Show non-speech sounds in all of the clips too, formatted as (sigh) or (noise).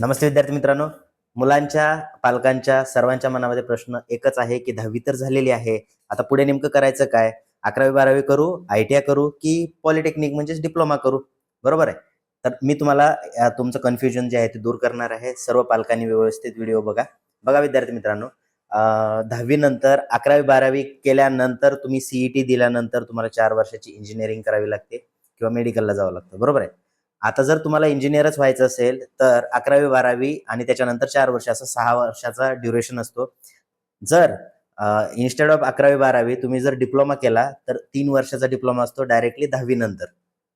नमस्ते विद्यार्थी मित्रांनो. मुलांच्या पालकांच्या सर्वांच्या मनामध्ये प्रश्न एकच आहे की दहावी तर झालेली आहे. आता पुढे नेमकं करायचं काय? अकरावी बारावी करू आय टी आय करू की पॉलिटेक्निक म्हणजेच डिप्लोमा करू? बरोबर आहे? तर मी तुम्हाला तुमचं कन्फ्युजन जे आहे ते दूर करणार आहे. सर्व पालकांनी व्यवस्थित व्हिडिओ बघा. बघा विद्यार्थी मित्रांनो दहावी नंतर अकरावी बारावी केल्यानंतर तुम्ही सीईटी दिल्यानंतर तुम्हाला चार वर्षाची इंजिनिअरिंग करावी लागते किंवा मेडिकलला जावं लागतं. बरोबर आहे? आता जर तुम्हाला इंजिनियरच व्हायचं असेल तर अकरावी बारावी आणि त्याच्यानंतर चार वर्ष असं सहा वर्षाचा ड्युरेशन असतो. जर इन्स्टेड ऑफ अकरावी बारावी तुम्ही जर डिप्लोमा केला तर तीन वर्षाचा डिप्लोमा असतो डायरेक्टली दहावी नंतर.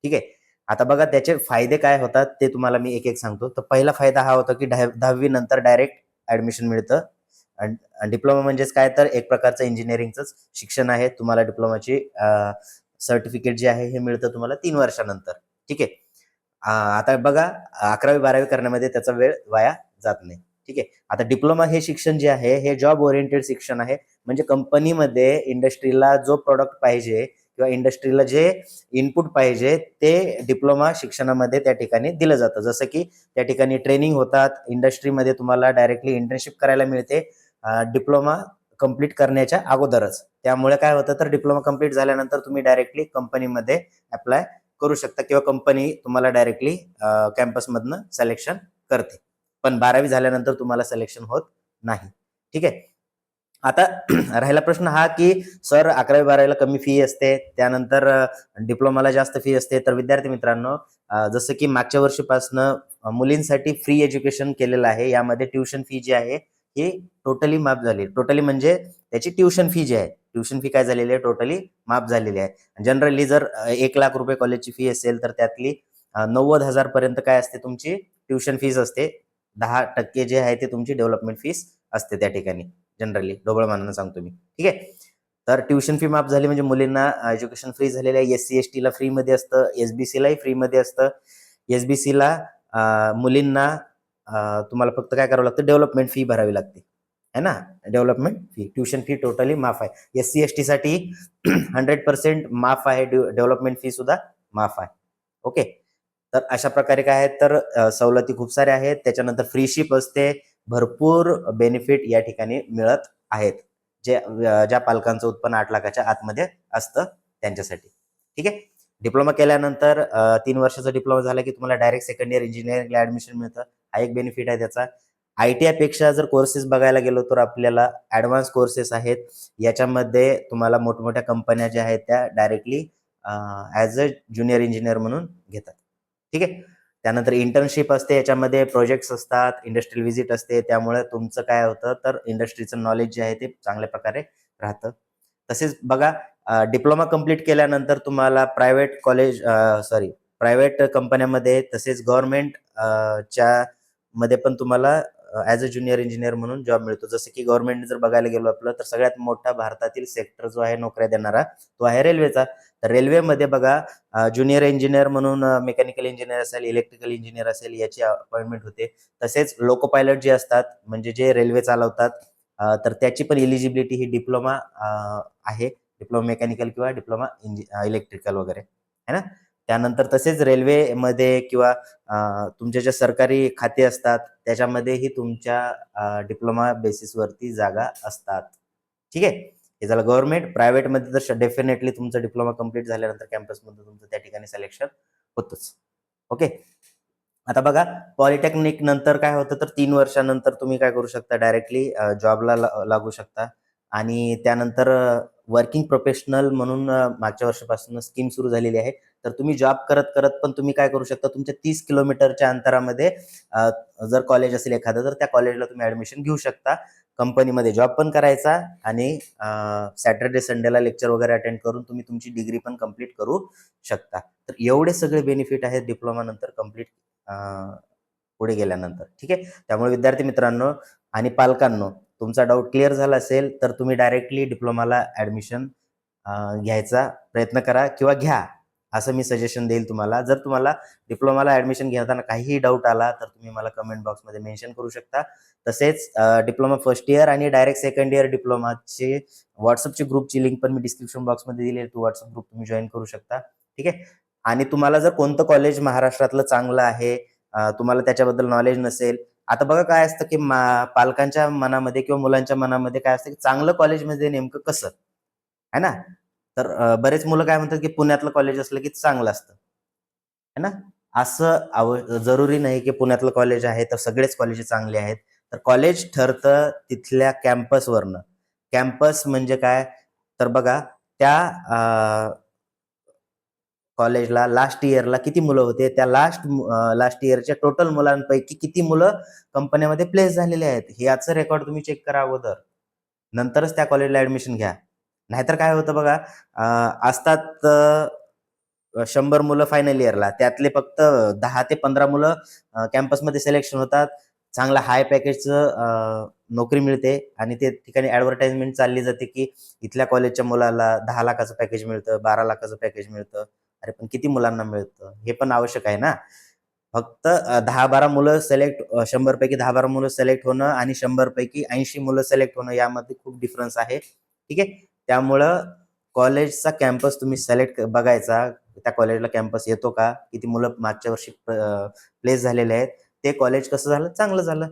ठीक आहे? आता बघा त्याचे फायदे काय होतात ते तुम्हाला मी एक एक सांगतो. तर पहिला फायदा हा होता की दहावीनंतर दहावी नंतर डायरेक्ट ऍडमिशन मिळतं. डिप्लोमा म्हणजेच काय? तर एक प्रकारचं इंजिनिअरिंगचं शिक्षण आहे. तुम्हाला डिप्लोमाची सर्टिफिकेट जे आहे हे मिळतं तुम्हाला तीन वर्षानंतर. ठीक आहे? आता बघा अकरावी बारावी करण्यामध्ये त्याचा वेळ वाया जात नाही. ठीक आहे? आता डिप्लोमा हे शिक्षण जे आहे हे जॉब ओरिएंटेड शिक्षण आहे. म्हणजे कंपनीमध्ये इंडस्ट्रीला जो प्रोडक्ट पाहिजे किंवा इंडस्ट्रीला जे इनपुट पाहिजे ते डिप्लोमा शिक्षणामध्ये त्या ठिकाणी दिलं जातं. जसं की त्या ठिकाणी ट्रेनिंग होतात इंडस्ट्रीमध्ये तुम्हाला डायरेक्टली इंटर्नशिप करायला मिळते डिप्लोमा कंप्लीट करण्याच्या अगोदरच. त्यामुळे काय होतं तर डिप्लोमा कंप्लीट झाल्यानंतर तुम्ही डायरेक्टली कंपनीमध्ये अप्लाय करू शकता किंवा कंपनी तुम्हाला डायरेक्टली कॅम्पसमधनं सिलेक्शन करते. पण बारावी झाल्यानंतर तुम्हाला सिलेक्शन होत नाही. ठीक आहे? आता (clears throat) राहिला प्रश्न हा की सर अकरावी बारावीला कमी फी असते त्यानंतर डिप्लोमाला जास्त फी असते. तर विद्यार्थी मित्रांनो जसं की मागच्या वर्षीपासनं मुलींसाठी फ्री एज्युकेशन केलेलं आहे. यामध्ये ट्युशन फी जी आहे ही टोटली माफ झाली. टोटली म्हणजे त्याची ट्युशन फी जी आहे. ट्युशन फी काय झालेली आहे? टोटली माफ झालेली आहे. जनरली जर एक लाख रुपये कॉलेजची फी असेल तर त्यातली नव्वद हजार पर्यंत काय असते तुमची? ट्युशन फीज असते. दहा टक्के जे आहे ते तुमची डेव्हलपमेंट फीस असते त्या ठिकाणी जनरली ढोबळ मानानं सांगतो मी. ठीक आहे? तर ट्युशन फी माफ झाली म्हणजे मुलींना एज्युकेशन फ्री झालेलं आहे. एस सी एस टीला फ्रीमध्ये असतं. एस बी सीलाही फ्रीमध्ये असतं. एस बी सीला मुलींना तुम्हाला फक्त काय करावं लागतं? डेव्हलपमेंट फी भरावी लागते. है ना? Development fee tuition fee totally माफ आहे. एस सी एस टीसाठी हंड्रेड पर्सेंट माफ आहे डेव्हलपमेंट फी सुद्धा माफ आहे. ओके तर अशा प्रकारे काय आहेत तर सवलती खूप साऱ्या आहेत. त्याच्यानंतर फ्री शिप असते. भरपूर बेनिफिट या ठिकाणी मिळत आहेत. जे ज्या पालकांचं उत्पन्न आठ लाखाच्या आतमध्ये असतं त्यांच्यासाठी. ठीक आहे? डिप्लोमा केल्यानंतर तीन वर्षाचा डिप्लोमा झाला की तुम्हाला डायरेक्ट सेकंड इयर इंजिनिअरिंगला ऍडमिशन मिळतं. हा एक बेनिफिट आहे त्याचा. आय टी पेक्षा जर कोर्सेस बघायला गेलो तर आपल्याला ऍडव्हान्स कोर्सेस आहेत. याच्यामध्ये तुम्हाला मोठमोठ्या कंपन्या ज्या आहेत त्या directly as a junior engineer म्हणून घेतात. ठीक आहे? त्यानंतर इंटर्नशिप असते याच्यामध्ये प्रोजेक्ट्स असतात इंडस्ट्रियल व्हिजिट असते. त्यामुळे तुमचं काय होतं तर इंडस्ट्रीचं नॉलेज जे आहे ते चांगल्या प्रकारे राहतं. तसेच बघा डिप्लोमा कंप्लीट केल्यानंतर तुम्हाला प्रायव्हेट कॉलेज सॉरी प्रायव्हेट कंपन्यामध्ये तसेच गव्हर्नमेंट च्या मध्ये पण तुम्हाला ॲज अ ज्युनियर इंजिनियर म्हणून जॉब मिळतो. जसं की गव्हर्नमेंटने जर बघायला गेलो आपलं तर सगळ्यात मोठा भारतातील सेक्टर जो आहे नोकऱ्या देणारा तो आहे रेल्वेचा तर रेल्वेमध्ये बघा ज्युनियर इंजिनियर म्हणून मेकॅनिकल इंजिनियर असेल इलेक्ट्रिकल इंजिनियर असेल याची अपॉइंटमेंट होते. तसेच लोको पायलट जे असतात म्हणजे जे रेल्वे चालवतात तर त्याची पण एलिजिबिलिटी ही डिप्लोमा आहे. डिप्लोमा मेकॅनिकल किंवा डिप्लोमा इलेक्ट्रिकल वगैरे. है ना? त्यानंतर तसेच रेल्वेमध्ये किंवा तुमच्या ज्या सरकारी खाते असतात त्याच्यामध्येही तुमच्या डिप्लोमा बेसिसवरती जागा असतात. ठीक आहे? हे झालं गव्हर्नमेंट प्रायव्हेटमध्ये तर डेफिनेटली तुमचं डिप्लोमा कंप्लीट झाल्यानंतर कॅम्पसमध्ये तुमचं त्या ठिकाणी सिलेक्शन होतंच. ओके आता बघा पॉलिटेक्निक नंतर काय होतं तर तीन वर्षानंतर तुम्ही काय करू शकता? डायरेक्टली जॉबला लागू शकता. आणि त्यानंतर वर्किंग प्रोफेशनल म्हणून मागच्या वर्षापासून स्कीम सुरू झालेली आहे. तर तुम्ही जॉब करत करत पण तुम्ही काय करू शकता तुमच्या तीस किलोमीटरच्या अंतरामध्ये जर कॉलेज असेल एखादं तर त्या कॉलेजला तुम्ही ऍडमिशन घेऊ शकता. कंपनीमध्ये जॉब पण करायचा आणि सॅटर्डे संडेला लेक्चर वगैरे अटेंड करून तुम्ही तुमची डिग्री पण कंप्लीट करू शकता. तर एवढे सगळे बेनिफिट आहेत डिप्लोमानंतर कंप्लीट पुढे गेल्यानंतर. ठीक आहे? त्यामुळे विद्यार्थी मित्रांनो आणि पालकांनो तुमचा डाऊट क्लिअर झाला असेल तर तुम्ही डायरेक्टली डिप्लोमाला ॲडमिशन घ्यायचा प्रयत्न करा किंवा घ्या. असं मी सजेशन देईल तुम्हाला. जर तुम्हाला डिप्लोमाला ऍडमिशन घेताना काहीही डाऊट आला तर तुम्ही मला कमेंट बॉक्समध्ये मेन्शन करू शकता. तसेच डिप्लोमा फर्स्ट इयर आणि डायरेक्ट सेकंड इयर डिप्लोमाचे व्हॉट्सअपचे ग्रुपची लिंक पण मी डिस्क्रिप्शन बॉक्समध्ये दिली तो व्हॉट्सअप ग्रुप तुम्ही जॉईन करू शकता. ठीक आहे? आणि तुम्हाला जर कोणतं कॉलेज महाराष्ट्रातलं चांगलं आहे तुम्हाला त्याच्याबद्दल नॉलेज नसेल आता बघा काय असतं की मा- पालकांच्या मनामध्ये किंवा मुलांच्या मनामध्ये काय असतं की चांगलं कॉलेजमध्ये नेमकं कसं? है ना? तर बरेच मुलं काय म्हणतात की पुण्यातलं कॉलेज असलं की चांगलं असतं. है ना? असं आव जरुरी नाही की पुण्यातलं कॉलेज आहे तर सगळेच कॉलेज चांगले आहेत. तर कॉलेज ठरतं तिथल्या कॅम्पसवरनं कॅम्पस म्हणजे काय? तर बघा त्या कॉलेजला लास्ट इयरला किती मुलं होते? त्या लास्ट लास्ट इयरच्या टोटल मुलांपैकी किती मुलं कंपन्यामध्ये प्लेस झालेले आहेत? याचं रेकॉर्ड तुम्ही चेक करा अगोदर. नंतरच त्या कॉलेजला ऍडमिशन घ्या. नाहीतर काय होतं बघा असतात शंभर मुलं फायनल इयरला त्यातले फक्त दहा ते पंधरा मुलं कॅम्पसमध्ये सिलेक्शन होतात. चांगला हाय पॅकेजचं नोकरी मिळते आणि ते ठिकाणी ऍडव्हर्टाइजमेंट चालली जाते की इथल्या कॉलेजच्या मुलाला दहा लाखाचं पॅकेज मिळतं बारा लाखाचं पॅकेज मिळतं. अरे पण किती मुलांना मिळतं? हे पण आवश्यक आहे ना. फक्त दहा बारा मुलं सिलेक्ट शंभर पैकी दहा बारा मुलं सिलेक्ट होणं आणि शंभर पैकी ऐंशी मुलं सिलेक्ट होणं यामध्ये खूप डिफरन्स आहे. ठीक आहे? त्यामुळं कॉलेजचा कॅम्पस तुम्ही सिलेक्ट बघायचा. त्या कॉलेजला कॅम्पस येतो का? किती मुलं मागच्या वर्षी प्लेस झालेले आहेत. ते कॉलेज कसं झालं? चांगलं झालं.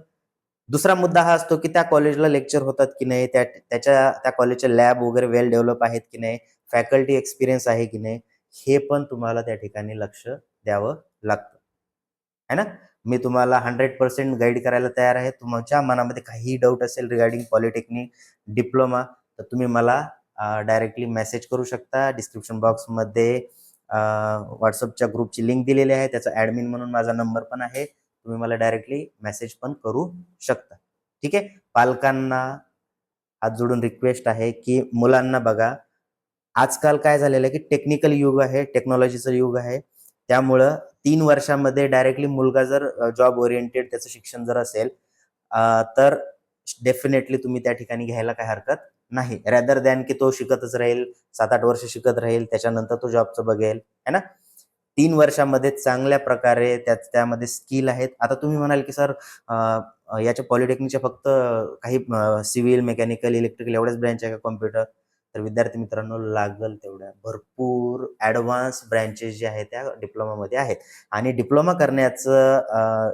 दुसरा मुद्दा हा असतो की त्या कॉलेजला लेक्चर होतात की नाही? त्या त्याच्या त्या कॉलेजचे लॅब वगैरे वेल डेव्हलप आहेत की नाही? फॅकल्टी एक्सपिरियन्स आहे की नाही? हे पण तुम्हाला त्या ठिकाणी लक्ष द्यावं लागतं. है ना? मी तुम्हाला हंड्रेड पर्सेंट गाईड करायला तयार आहे. तुमच्या मनामध्ये काही डाऊट असेल रिगार्डिंग पॉलिटेक्निक डिप्लोमा तर तुम्ही मला डायरेक्टली मेसेज करू शकता. डिस्क्रिप्शन बॉक्समध्ये व्हॉट्सअपच्या ग्रुपची लिंक दिलेली आहे. त्याचा ॲडमिन म्हणून माझा नंबर पण आहे. तुम्ही मला डायरेक्टली मेसेज पण करू शकता. ठीक आहे? पालकांना हात जोडून रिक्वेस्ट आहे की मुलांना बघा आजकाल काय झालेलं आहे की टेक्निकल युग आहे टेक्नॉलॉजीचं युग आहे. त्यामुळं तीन वर्षामध्ये डायरेक्टली मुलगा जर जॉब ओरिएंटेड त्याचं शिक्षण जर असेल तर डेफिनेटली तुम्ही त्या ठिकाणी घ्यायला काय हरकत नाही. रॅदर दॅन की तो शिकतच राहील सात आठ वर्ष शिकत राहील त्याच्यानंतर तो जॉबचं बघेल है ना? तीन वर्षामध्ये चांगल्या प्रकारे त्या त्यामध्ये स्किल आहेत. आता तुम्ही म्हणाल की सर याच्या पॉलिटेक्निकच्या फक्त काही सिव्हिल मेकॅनिकल इलेक्ट्रिकल एवढ्याच ब्रँच आहे का कॉम्प्युटर तर विद्यार्थी मित्रांनो लागल तेवढ्या. भरपूर ॲडव्हान्स ब्रँचेस जे आहेत त्या डिप्लोमामध्ये आहेत. आणि डिप्लोमा करण्याचं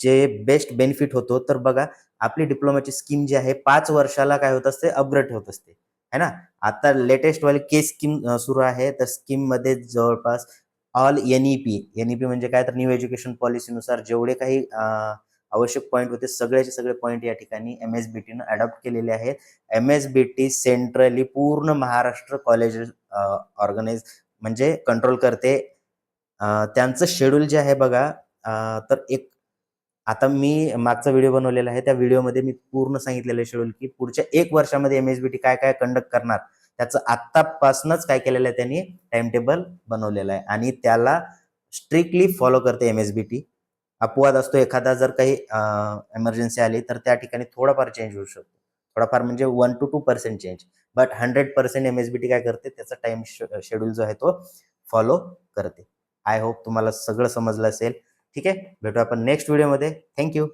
जे बेस्ट बेनिफिट होतो तर बघा आपली डिप्लोमाची स्कीम जी आहे पाच वर्षाला काय होत असते अपग्रेड होत असते. है ना? आता लेटेस्ट वाली के स्कीम सुरू आहे. तर स्कीममध्ये जवळपास ऑल एनईपी एनईपी म्हणजे काय तर न्यू एज्युकेशन पॉलिसीनुसार जेवढे काही आवश्यक पॉईंट होते सगळ्याचे सगळे पॉईंट या ठिकाणी एम एस बी टीनं अडॉप्ट केलेले आहेत. M S B T centrally पूर्ण महाराष्ट्र कॉलेज ऑर्गनाइज म्हणजे कंट्रोल करते. त्यांचं शेड्यूल जे आहे बघा तर एक आता मी मागचा व्हिडिओ बनवलेला आहे. त्या व्हिडिओमध्ये मी पूर्ण सांगितलेलं शेड्यूल की पुढच्या एक वर्षामध्ये एम एस बी टी काय काय कंडक्ट करणार त्याचं आत्तापासूनच काय केलेलं आहे त्यांनी टाइम टेबल बनवलेलं आहे. आणि त्याला स्ट्रिक्टली फॉलो करते एम एस बी टी अपवाद असतो एखादा जर काही एमर्जन्सी आली तर त्या ठिकाणी थोडाफार चेंज होऊ शकतो. थोडाफार म्हणजे one two two percent change but hundred percent M S B T काय करते त्याचा टाइम शेड्यूल जो आहे तो फॉलो करते. आय होप तुम्हाला सगळं समजलं असेल. ठीक आहे? भेटू आपण नेक्स्ट व्हिडिओमध्ये थँक्यू